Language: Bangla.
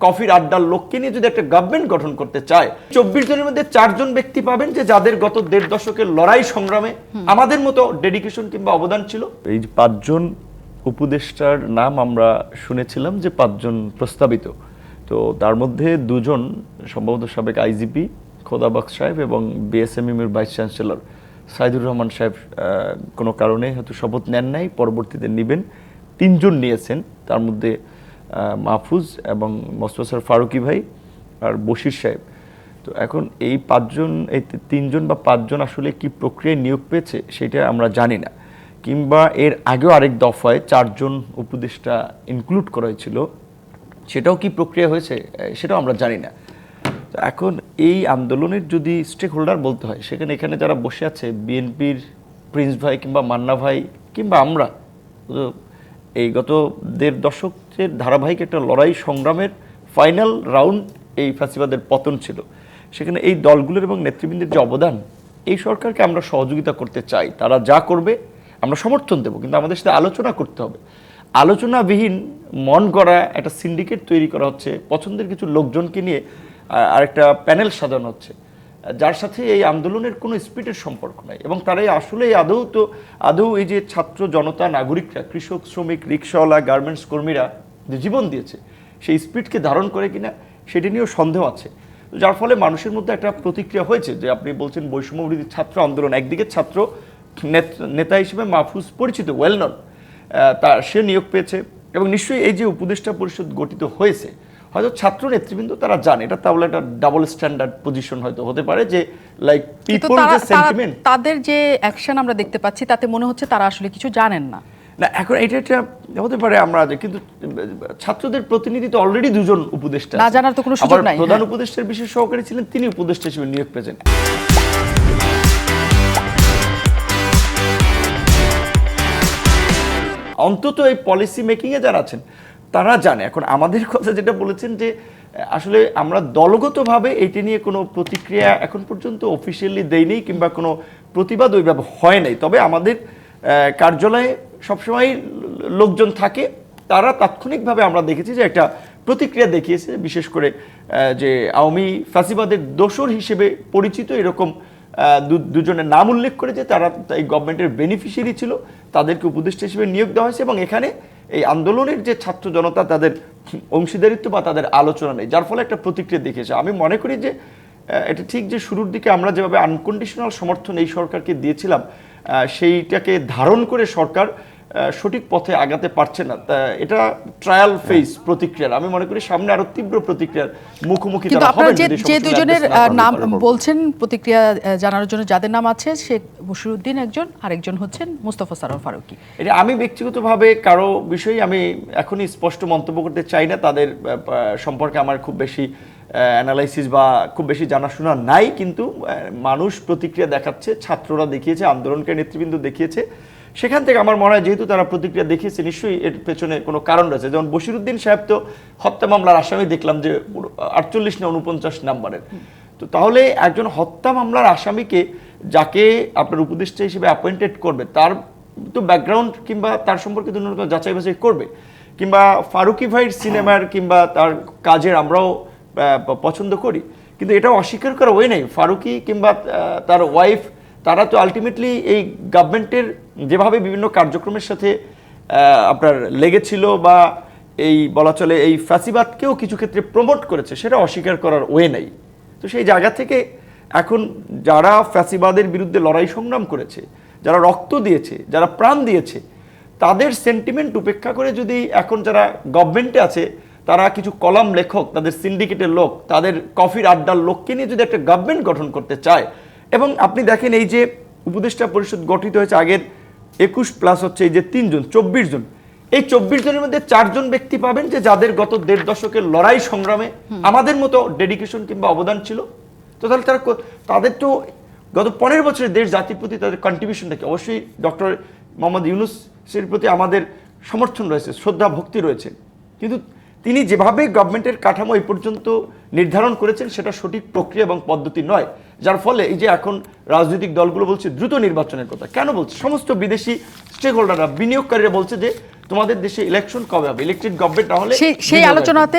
কফির আড্ডার লোককে নিয়ে যদি একটা গভর্নমেন্ট গঠন করতে চায় চব্বিশ জনের মধ্যে চারজন ব্যক্তি পাবেন যে যাদের গত দেড় দশকের লড়াই সংগ্রামে আমাদের মতো ডেডিকেশন কিংবা অবদান ছিল। এই যে পাঁচজন উপদেষ্টার নাম আমরা শুনেছিলাম যে পাঁচজন প্রস্তাবিত। তো তার মধ্যে দুজন সম্ভবত সাবেক আইজিপি খোদাবাক সাহেব এবং বিএসএমএম এর ভাইস চ্যান্সেলর সাইদুর রহমান সাহেব আহ, কোনো কারণে হয়তো শপথ নেন নাই পরবর্তীতে নেবেন। তিনজন নিয়েছেন তার মধ্যে মাহফুজ এবং মোস্তফা ফারুকি ভাই আর বশির সাহেব। তো এখন এই পাঁচজন, এই তিনজন বা পাঁচজন আসলে কি প্রক্রিয়ায় নিয়োগ পেয়েছে সেটা আমরা জানি না। কিংবা এর আগেও আরেক দফায় চারজন উপদেষ্টা ইনক্লুড করা হয়েছিল। সেটাও কি প্রক্রিয়া হয়েছে? সেটাও আমরা জানি না। তো এখন এই আন্দোলনের যদি স্টেক হোল্ডার বলতে হয়, সেখানে এখানে যারা বসে আছে, বিএনপির প্রিন্স ভাই কিংবা মান্না ভাই কিংবা আমরা এই গত দেড় দশকের ধারাবাহিক একটা লড়াই সংগ্রামের ফাইনাল রাউন্ড এই ফ্যাসিবাদের পতন ছিল। সেখানে এই দলগুলোর এবং নেতৃবৃন্দের যে অবদান, এই সরকারকে আমরা সহযোগিতা করতে চাই। তারা যা করবে, আমরা সমর্থন দেবো, কিন্তু আমাদের সাথে আলোচনা করতে হবে। আলোচনাবিহীন মন গড়া একটা সিন্ডিকেট তৈরি করা হচ্ছে। পছন্দের কিছু লোকজনকে নিয়ে আরেকটা প্যানেল সাজানো হচ্ছে। যার সাথে এই আন্দোলনের কোনো স্পিডের সম্পর্ক নাই। এবং তারাই আসলে আদৌ তো, আদৌ এই যে ছাত্র জনতা, নাগরিকরা, কৃষক, শ্রমিক, রিক্সাওয়ালা, গার্মেন্টস কর্মীরা যে জীবন দিয়েছে, সেই স্পিডকে ধারণ করে কিনা সেটি নিয়েও সন্দেহ আছে। যার ফলে মানুষের মধ্যে একটা প্রতিক্রিয়া হয়েছে যে আপনি বলছেন বৈষম্যবিরোধী ছাত্র আন্দোলন, একদিকে ছাত্র নেত- হিসেবে মাহফুজ পরিচিত ওয়েল তার সে নিয়োগ পেয়েছে। এবং নিশ্চয়ই এই যে উপদেষ্টা পরিষদ গঠিত হয়েছে হয়তো ছাত্র নেতৃবৃন্দ তারা জানে। এটা তাহলে একটা ডাবল স্ট্যান্ডার্ড পজিশন হয়তো হতে পারে যে লাইক পিপল যে সেন্টিমেন্ট তাদের যে অ্যাকশন আমরা দেখতে পাচ্ছি তাতে মনে হচ্ছে তারা আসলে কিছু জানেন না। না এখন এটা একটা হতে পারে আমরা কিন্তু ছাত্রদের প্রতিনিধি তো অলরেডি দুজন উপদেষ্টা না জানার তো কোনো সুযোগ নাই, প্রধান হ্যাঁ। উপদেষ্টার বিশেষ সহকারী ছিলেন তিনি উপদেষ্টা হিসেবে নিয়োগ পেয়েছেন। অন্তত এই পলিসি মেকিংয়ে যারা আছেন তারা জানে। এখন আমাদের কথা যেটা বলেছেন যে, আসলে আমরা দলগতভাবে এটি নিয়ে কোনো প্রতিক্রিয়া এখন পর্যন্ত অফিসিয়ালি দেয়নি কিংবা কোনো প্রতিবাদ ওইভাবে হয় নাই। তবে আমাদের কার্যালয়ে সবসময় লোকজন থাকে। তারা তাৎক্ষণিকভাবে আমরা দেখেছি যে একটা প্রতিক্রিয়া দেখিয়েছে, বিশেষ করে যে আওয়ামী ফাসিবাদের দোসর হিসেবে পরিচিত এরকম দুজনের নাম উল্লেখ করে যে তারা এই গভর্নমেন্টের বেনিফিশিয়ারি ছিল। তাদেরকে উপদেষ্টা হিসেবে নিয়োগ দেওয়া হয়েছে এবং এখানে এই আন্দোলনের যে ছাত্র জনতা তাদের অংশীদারিত্ব বা তাদের আলোচনা নেই, যার ফলে একটা প্রতিক্রিয়া দেখিয়েছে আমি মনে করি যে এটা ঠিক যে শুরুর দিকে আমরা যেভাবে আনকন্ডিশনাল সমর্থন এই সরকারকে দিয়েছিলাম সেইটাকে ধারণ করে সরকার সঠিক পথে আগাতে পারছে না। তা এটা ট্রায়াল ফেজ প্রতিক্রিয়ার। আমি মনে করি সামনে আরও তীব্র প্রতিক্রিয়ার মুখোমুখি কিন্তু আপনারা যে দুজনের নাম বলছেন প্রতিক্রিয়া আহ, জানানোর জন্য যাদের নাম আছে শেখ বসিরুদ্দিন একজন আরেকজন হচ্ছেন মুস্তফা সারোয়ার ফারুকি। এটা আমি ব্যক্তিগতভাবে কারও বিষয়ে আমি এখনই স্পষ্ট মন্তব্য করতে চাই না। তাদের সম্পর্কে আমার খুব বেশি অ্যানালাইসিস বা খুব বেশি জানাশোনা নাই। কিন্তু মানুষ প্রতিক্রিয়া দেখাচ্ছে ছাত্ররা দেখিয়েছে আন্দোলনকারী নেতৃবৃন্দ দেখিয়েছে। সেখান থেকে আমার মনে হয় যেহেতু তারা প্রতিক্রিয়া দেখিয়েছে নিশ্চয়ই এর পেছনে কোনো কারণ রয়েছে। যেমন বশিরুদ্দিন সাহেব তো হত্যা মামলার আসামি দেখলাম যে আটচল্লিশ না উনপঞ্চাশ নাম্বারের। তো তাহলে একজন হত্যা মামলার আসামিকে যাকে আপনার উপদেষ্টা হিসেবে অ্যাপয়েন্টেড করবে তার তো ব্যাকগ্রাউন্ড কিংবা তার সম্পর্কে ন্যূনতম যাচাই বাছাই করবে কিংবা ফারুকি ভাইয়ের সিনেমার কিংবা তার কাজের আমরাও পছন্দ করি। কিন্তু এটাও অস্বীকার করা ওই নেই। ফারুকি কিংবা তার ওয়াইফ তারা তো আলটিমেটলি এই গভর্নমেন্টের যেভাবে বিভিন্ন কার্যক্রমের সাথে আপনার লেগেছিল বা এই বলা চলে এই ফ্যাসিবাদকেও কিছু ক্ষেত্রে প্রমোট করেছে, সেটা অস্বীকার করার ওয়ে নেই। তো সেই জায়গা থেকে এখন যারা ফ্যাসিবাদের বিরুদ্ধে লড়াই সংগ্রাম করেছে, যারা রক্ত দিয়েছে, যারা প্রাণ দিয়েছে, তাদের সেন্টিমেন্ট উপেক্ষা করে যদি এখন যারা গভর্নমেন্টে আছে, তারা কিছু কলাম লেখক, তাদের সিন্ডিকেটের লোক, তাদের কফির আড্ডার লোককে নিয়ে যদি একটা গভর্নমেন্ট গঠন করতে চায় এবং আপনি দেখেন এই যে উপদেষ্টা পরিষদ গঠিত হয়েছে আগের একুশ প্লাস হচ্ছে এই যে তিনজন চব্বিশ জন। এই চব্বিশ জনের মধ্যে চারজন ব্যক্তি পাবেন যে যাদের গত দেড় দশকের লড়াই সংগ্রামে আমাদের মতো ডেডিকেশন কিংবা অবদান ছিল। তো তাহলে তারা তাদের তো গত পনেরো বছরের দেশ জাতির প্রতি তাদের কন্ট্রিবিউশন থাকে অবশ্যই ডক্টর মোহাম্মদ ইউনুসের প্রতি আমাদের সমর্থন রয়েছে শ্রদ্ধা ভক্তি রয়েছে। কিন্তু তিনি যেভাবে গভর্নমেন্টের কাঠামো এই পর্যন্ত নির্ধারণ করেছেন সেটা সঠিক প্রক্রিয়া এবং পদ্ধতি নয়। যার ফলে এই যে এখন রাজনৈতিক দলগুলো বলছে দ্রুত নির্বাচনের কথা। কেন বলছে? সমস্ত বিদেশি স্টেক হোল্ডাররা বিনিয়োগকারীরা বলছে যে তোমাদের দেশে ইলেকশন কবে হবে? ইলেকট্রিক গভর্নমেন্ট না হলে সেই আলোচনা আলোচনাতে